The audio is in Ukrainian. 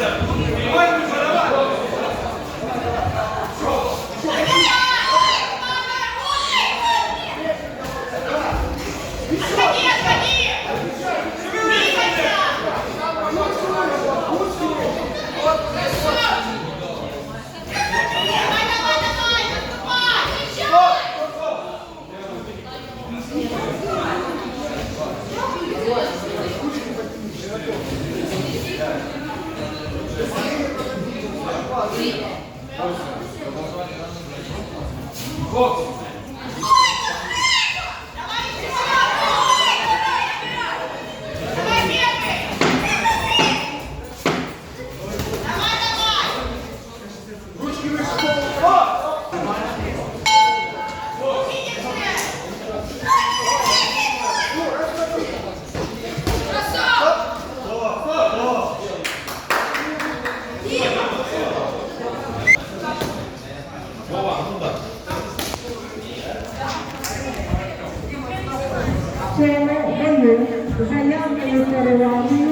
Segura, Yeah. var burada. Selam, anne. Selam.